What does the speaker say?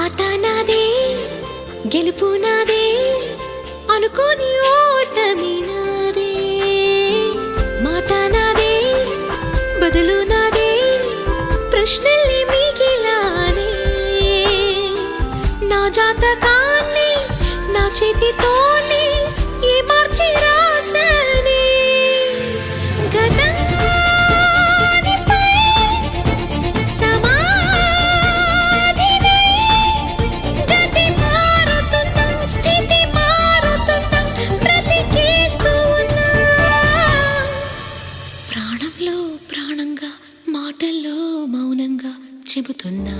ఆట నాదే గెలుపు నాదే అనుకోని ఓటమి నాదే మాట నాదే బదులు నాదే ప్రశ్నల్ని మిగిలానే. నా జాతకాన్ని నా చేతితోనే మాటల్లో ప్రాణంగా మాటల్లో మౌనంగా చెబుతున్నా.